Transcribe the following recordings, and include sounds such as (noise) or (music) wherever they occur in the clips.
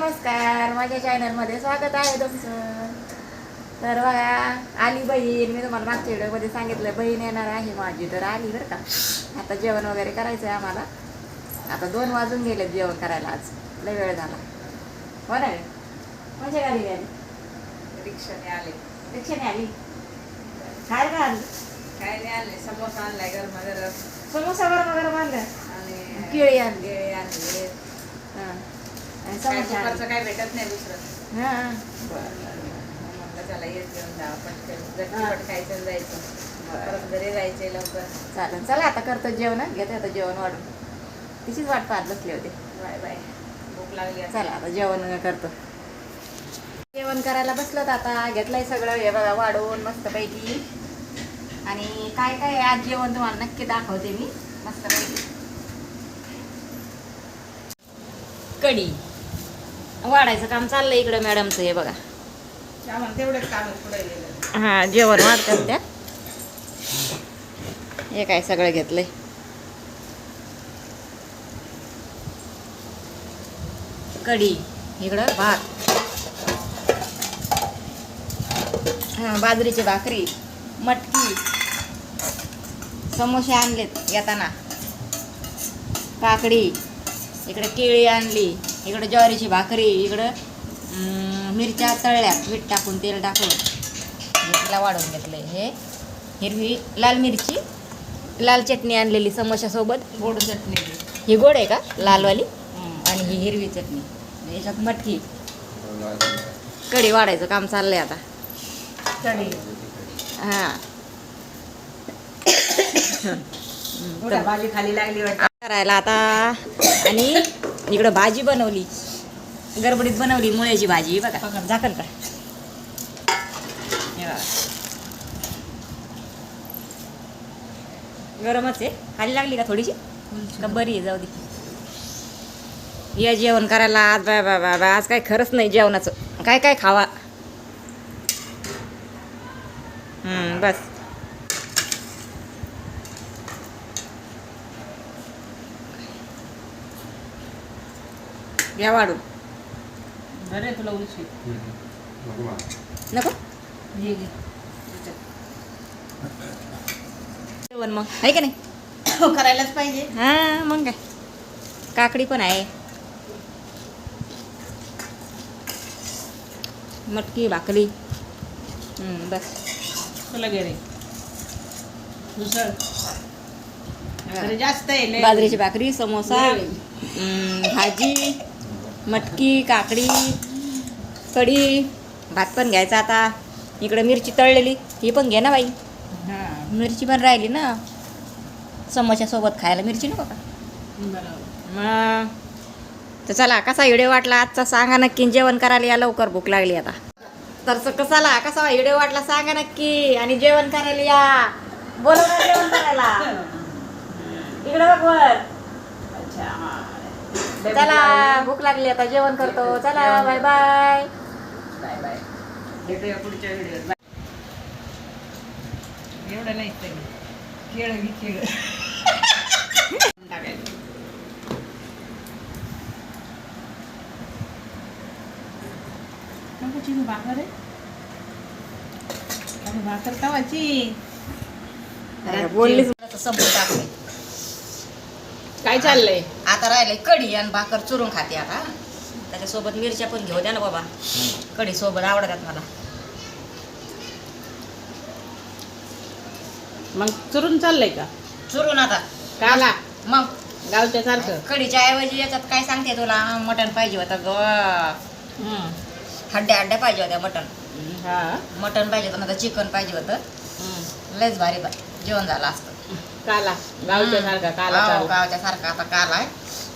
नमस्कार माझ्या चॅनलमध्ये स्वागत आहे तुमचं. तर बघा आली बहीण. मी तुम्हाला मागच्या व्हिडिओमध्ये सांगितलं बहीण येणार आहे माझी. तर आली बरं का. आता जेवण वगैरे करायचं आहे आम्हाला. आता दोन वाजून गेले जेवण करायला आज. लय वेळ झाला. हो ना? माझ्या गाडी आली? रिक्षाने आले. रिक्षाने आली? काय का काय नाही आणले समोसा आणलाय गरमा गरम समोसा गरम गरम आणलं. आणि केळी आणली. केळी आणले. आणि काय दुपारचं भेटत नाही दुसरं. हां. म्हटलं चला येत घेऊन जा पटकन खायचं जायचं. परत घरी लवकर. चालेल चला आता करतो जेवण घेते आता जेवण वाढून. तिचीच वाट पाहत बसले होते. Bye bye. भूक लागली. चला आता जेवण करतो. जेवण करायला बसलो तर आता. घेतलंय सगळं हे बघा वाढवून मस्तपैकी. आणि काय काय आज जेवण तुम्हाला नक्की दाखवते मी. मस्तपैकी. कढी. वाढायचं काम चाललंय इकडं मॅडमचं हे बघा. हा जेवण वाढतात त्या. हे काय सगळं घेतलंय. कढी इकडं भात. हा बाजरीची भाकरी मटकी. समोसे आणलेत येताना. काकडी. इकडे केळी आणली इकडे ज्वारीची भाकरी इकडं मिरच्या तळल्या मीठ टाकून तेल टाकून. तिला वाढवून घेतलंय हे हिरवी लाल मिरची लाल चटणी आणलेली समोशासोबत गोड चटणी. ही गोड आहे का? लालवाली? आणि ही हिरवी चटणी. याच्यात मटकी. कढी वाढायचं काम चाललंय आता. कढी. हां. (coughs) भाजी खाली लागली वाटतं. करायला आता. आणि इकडं भाजी बनवली. गडबडीत बनवली मुळ्याची भाजी. बघा झाकण का गरमच आहे. खाली लागली का थोडीशी? का बरी आहे? जाऊ दे. या जेवण करायला आज बाय बाय बाय बाय आज काय खरंच नाही जेवणाचं. काय काय खावा? हम्म, बस. घ्या वाढून. बरं तुला उलशी. नको? ये घे. जेवण मग. आहे का नाही? हो, करायलाच पाहिजे. हा मग काय. काकडी पण आहे. मटकी भाकरी. बस. तुला गेले दुसरं? जास्त आहे. बाजरीची भाकरी समोसा भाजी. मटकी काकडी कढी भात पण घ्यायचा आता. इकडे मिरची तळलेली ही पण घे ना बाई. मिरची पण राहिली ना. समोशासोबत खायला मिरची नको का? मग तर चला कसा व्हिडिओ वाटला आजचा सांगा नक्की. जेवण करायला या लवकर भूक लागली आता. तर कसाला कसा व्हिडिओ वाटला सांगा नक्की. आणि जेवण करायला या. बोलव जेवण करायला. (laughs) इकडे बघ अच्छा. चला भूक लागली आता जेवण करतो. चला बाय बाय बाय बाय भेटूया पुढच्या व्हिडिओत बाय एवढं नाही ते खेळ घे खेळ टाकायचं नको चिरू भाकर आहे. अरे भाकर तवाची. बोललीच संपून टाकले काय चाललंय? आता राहिले कढी आणि भाकर चुरून खाते आता. त्याच्यासोबत मिरच्या पण घेऊ द्या ना बाबा. कढी सोबत आवडतात मला. मग चुरून चाललंय का? चुरून आता. काला मग. गावच्या सारखं. कढीच्या ऐवजी याच्यात काय सांगते तुला? मटण पाहिजे होतं ग. हड्ड्या हड्ड्या पाहिजे होत्या मटण. हा. मटण पाहिजे होतं चिकन पाहिजे होतं. लयच भारी बा- जेवण झालं असतं. काला. गावच्या सारखा काला हो, चालू. गावच्या सारखा आता काल आहे.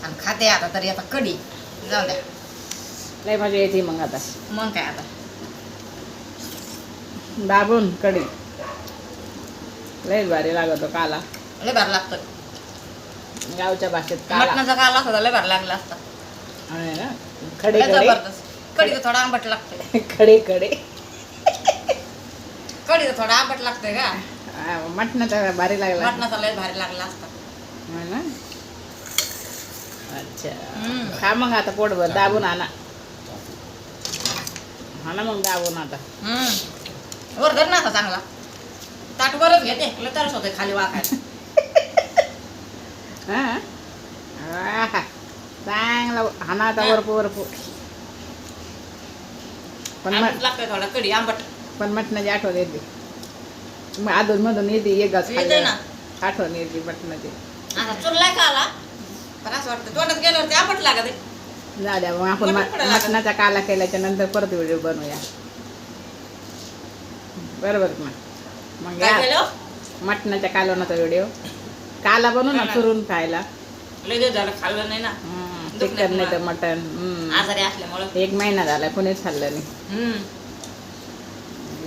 आणि खाते आता तरी आता कढी. जाऊ द्या. लय मजा येते मग आता. मग काय आता? दाबून कडी लय भारी लागतो काला. लय भारी लागतं गावच्या भाषेत काला. मटणाचा काल असता लय भारी लागला असता. आहे ना? खडे लय खडे. जबरदस्त. कढी तर थोडा आंबट लागते खडे खडे. कढी तर थोडा आंबट लागतंय का? हा, मटणाचा भारी लागला. मटणाचा लय भारी लागला असता. है ना? अच्छा. खा मग आता पोटभर दाबून आणा. हा ना मग दाबून आता. हम्म. वर धर ना आता चांगला. ताट वरच घेते लय तरच होते खाली वाकायला. (laughs) हा? आहा. चांगला हाना आता वरपू वरपू. पण आंबट मट लागतंय थोडा कढी आंबट. पण मटणाची आठवण येते. मग अधून मधून येते एक घास येते खाल्ल्यावर. ना. आठवण येते मटणाची आता का आला पण असं वाटतं तोंडात गेल्यावर ते आंबट लागत आहे. द्या मग आपण मटण मट- कुठं लागत? मटणाचा काला केल्याच्यानंतर परत व्हिडिओ बनवूया बरोबर मग काय या केलं मटणाच्या कालवणाचा व्हिडिओ काला बनवू ना. चुरून खायला लय दिवस झालं खाल्लं नाही ना चिकन नाही तर हम्म. आजारी असल्यामुळं एक महिना झाला कोणीच खाल्लं नाही हम्म.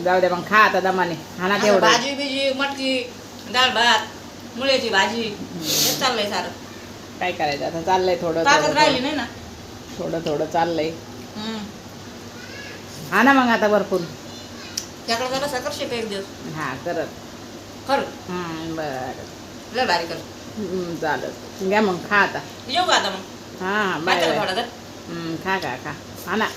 जाऊ द्या मग खा आता दमाने. हा ना तेवढं. भाजी बिजी मटकी डाळ भात मुळ्याची भाजी हे चाललंय सारं. काय करायचं? आता चाललंय थोडं ताकद राहिली नाही ना? थोडं थोडं चाललंय. हम्म. हा ना मग आता भरपूर. त्याकडे जरा सकट शिक एक दिवस. हा करत. खरं हम्म, बरं. लय भारी कर. हम्म, चालत घ्या मग खा आता. येऊ का आता मग? हा बाय बाय थोडा तर हम्म, खा खा खा. हा ना.